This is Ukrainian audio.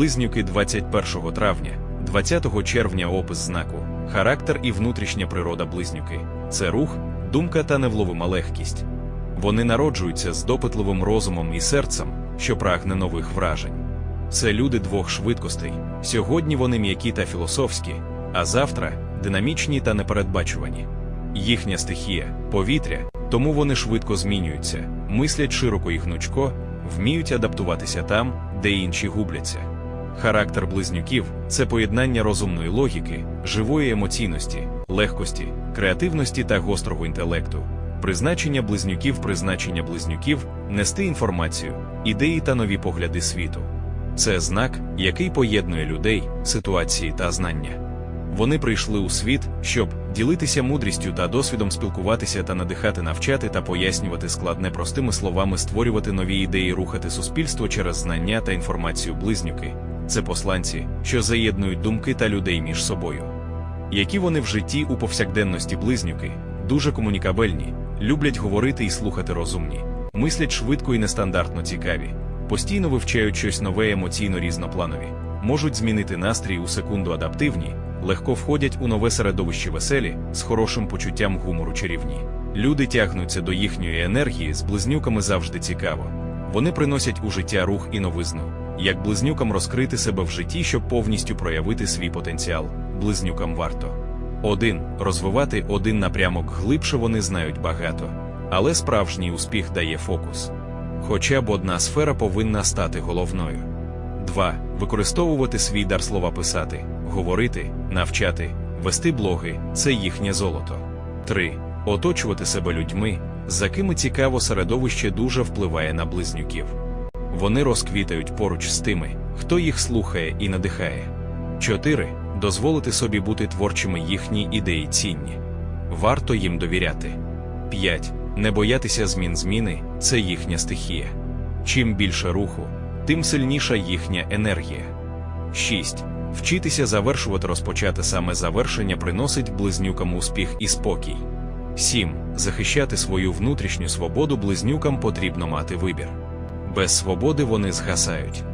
Близнюки 21 травня, 20 червня опис знаку, характер і внутрішня природа близнюки це рух, думка та невловима легкість. Вони народжуються з допитливим розумом і серцем, що прагне нових вражень. Це люди двох швидкостей. Сьогодні вони м'які та філософські, а завтра динамічні та непередбачувані. Їхня стихія повітря, тому вони швидко змінюються, мислять широко і гнучко, вміють адаптуватися там, де інші губляться. Характер близнюків це поєднання розумної логіки, живої емоційності, легкості, креативності та гострого інтелекту. Призначення близнюків, призначення близнюків нести інформацію, ідеї та нові погляди світу. Це знак, який поєднує людей, ситуації та знання. Вони прийшли у світ, щоб ділитися мудрістю та досвідом спілкуватися та надихати, навчати та пояснювати складне простими словами, створювати нові ідеї, рухати суспільство через знання та інформацію близнюки. Це посланці, що заєднують думки та людей між собою. Які вони в житті у повсякденності близнюки, дуже комунікабельні, люблять говорити і слухати розумні, мислять швидко і нестандартно цікаві, постійно вивчають щось нове емоційно різнопланові, можуть змінити настрій у секунду адаптивні, легко входять у нове середовище веселі, з хорошим почуттям гумору чарівні. Люди тягнуться до їхньої енергії, з близнюками завжди цікаво. Вони приносять у життя рух і новизну. Як близнюкам розкрити себе в житті, щоб повністю проявити свій потенціал, близнюкам варто. 1. Розвивати один напрямок глибше вони знають багато. Але справжній успіх дає фокус. Хоча б одна сфера повинна стати головною. 2. Використовувати свій дар слова писати, говорити, навчати, вести блоги це їхнє золото. 3. Оточувати себе людьми, за кими цікаво середовище дуже впливає на близнюків. Вони розквітають поруч з тими, хто їх слухає і надихає. 4. Дозволити собі бути творчими їхні ідеї цінні. Варто їм довіряти. 5. Не боятися змін зміни це їхня стихія. Чим більше руху, тим сильніша їхня енергія. 6. Вчитися завершувати розпочати саме завершення приносить близнюкам успіх і спокій. 7. Захищати свою внутрішню свободу близнюкам потрібно мати вибір. Без свободи вони згасають.